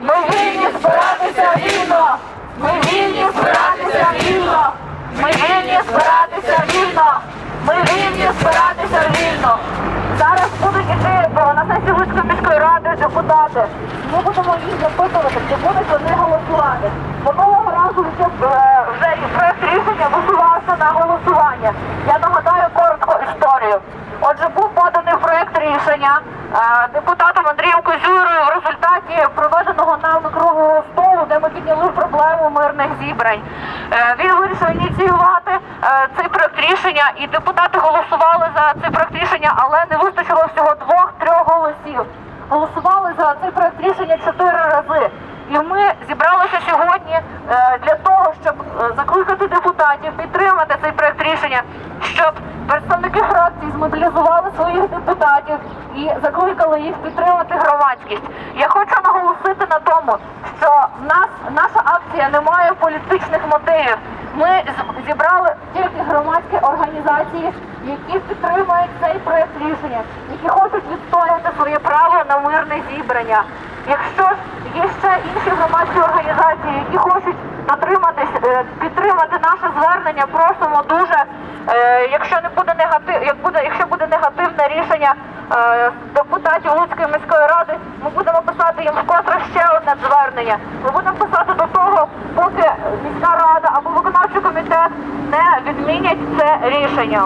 Ми вільні збиратися вільно! Ми вільні збиратися вільно! Ми вільні збиратися вільно! Ми вільні збиратися вільно! Зараз будуть іти на сесію Луцької міської ради депутати. Ми будемо їх запитувати, чи будуть вони голосувати. Минулого разу вже, е, і проект рішення висувався на голосування. Я нагадаю коротко історію. Отже, був поданий проект рішення е, депутатом Андрієм Козюрою в проведеного нами круглого столу, де ми підняли проблему мирних зібрань. Е, Він вирішив ініціювати е, цей проект рішення, і депутати голосували за цей проект рішення, але не вистачило всього двох-трьох голосів. Голосували за цей проект рішення чотири рази. І ми зібралися сьогодні е, для того, щоб закликати депутатів підтримати цей проект рішення, щоб представники фракцій змобілізували своїх депутатів і закликали їх підтримати громадськість. Тому, що в нас наша акція не має політичних мотивів. Ми зібрали тільки громадські організації, які підтримують цей проект рішення, які хочуть відстояти своє право на мирне зібрання. Якщо ж є ще інші громадські організації, які хочуть е, підтримати наше звернення, просимо дуже. Рішення е, депутатів Луцької міської ради, ми будемо писати їм вкотре ще одне звернення. Ми будемо писати до того, поки міська рада або виконавчий комітет не відмінять це рішення.